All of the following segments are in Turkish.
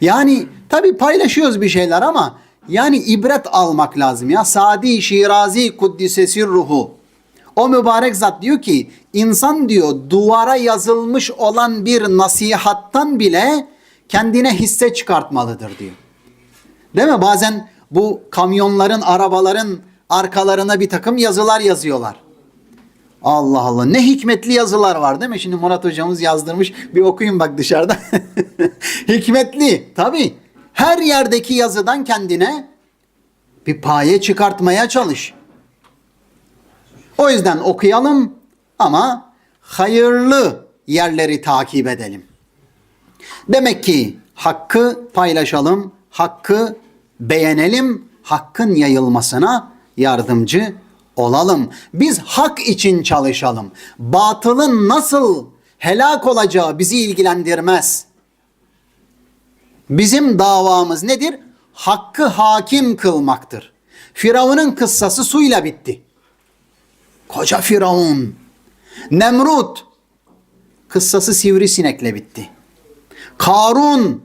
Yani tabi paylaşıyoruz bir şeyler ama yani ibret almak lazım ya. Sadi Şirazi Kuddisesi ruhu. O mübarek zat diyor ki insan diyor duvara yazılmış olan bir nasihattan bile kendine hisse çıkartmalıdır diyor. Değil mi? Bazen bu kamyonların, arabaların arkalarına bir takım yazılar yazıyorlar. Allah Allah ne hikmetli yazılar var değil mi? Şimdi Murat hocamız yazdırmış. Bir okuyun bak dışarıda. hikmetli tabii. Her yerdeki yazıdan kendine bir paye çıkartmaya çalış. O yüzden okuyalım ama hayırlı yerleri takip edelim. Demek ki hakkı paylaşalım, hakkı beğenelim, hakkın yayılmasına yardımcı olalım. Biz hak için çalışalım. Batılın nasıl helak olacağı bizi ilgilendirmez. Bizim davamız nedir? Hakkı hakim kılmaktır. Firavun'un kıssası suyla bitti. Koca Firavun. Nemrut kıssası sivrisinekle bitti. Karun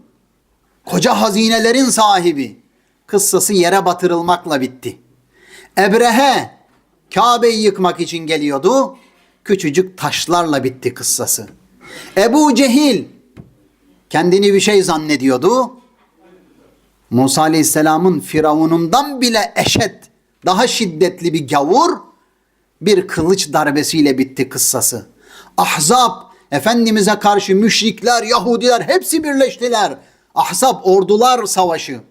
koca hazinelerin sahibi kıssası yere batırılmakla bitti. Ebrehe Kabe'yi yıkmak için geliyordu. Küçücük taşlarla bitti kıssası. Ebu Cehil kendini bir şey zannediyordu. Musa Aleyhisselam'ın Firavun'undan bile eşet, daha şiddetli bir gavur bir kılıç darbesiyle bitti kıssası. Ahzab Efendimiz'e karşı müşrikler, Yahudiler hepsi birleştiler. Ahzab ordular savaşı.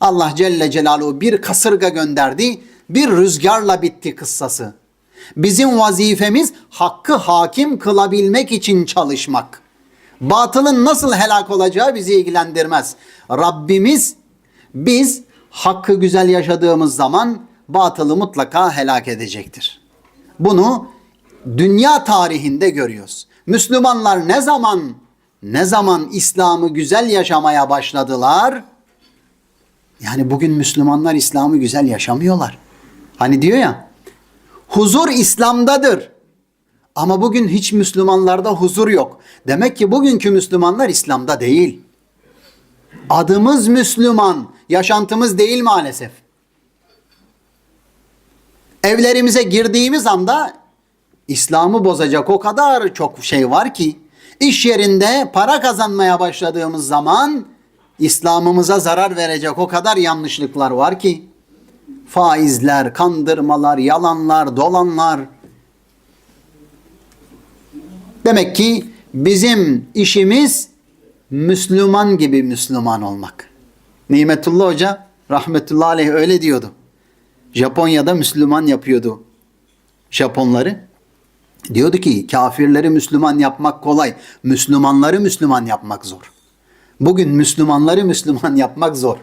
Allah Celle Celaluhu bir kasırga gönderdi. Bir rüzgarla bitti kıssası. Bizim vazifemiz hakkı hakim kılabilmek için çalışmak. Batılın nasıl helak olacağı bizi ilgilendirmez. Rabbimiz biz hakkı güzel yaşadığımız zaman batılı mutlaka helak edecektir. Bunu dünya tarihinde görüyoruz. Müslümanlar ne zaman ne zaman İslam'ı güzel yaşamaya başladılar? Yani bugün Müslümanlar İslam'ı güzel yaşamıyorlar. Hani diyor ya, huzur İslam'dadır. Ama bugün hiç Müslümanlarda huzur yok. Demek ki bugünkü Müslümanlar İslam'da değil. Adımız Müslüman, yaşantımız değil maalesef. Evlerimize girdiğimiz anda İslam'ı bozacak o kadar çok şey var ki iş yerinde para kazanmaya başladığımız zaman İslam'ımıza zarar verecek o kadar yanlışlıklar var ki faizler, kandırmalar, yalanlar, dolanlar. Demek ki bizim işimiz Müslüman gibi Müslüman olmak. Nimetullah Hoca rahmetullahi aleyh öyle diyordu. Japonya'da Müslüman yapıyordu Japonları. Diyordu ki kafirleri Müslüman yapmak kolay. Müslümanları Müslüman yapmak zor. Bugün Müslümanları Müslüman yapmak zor.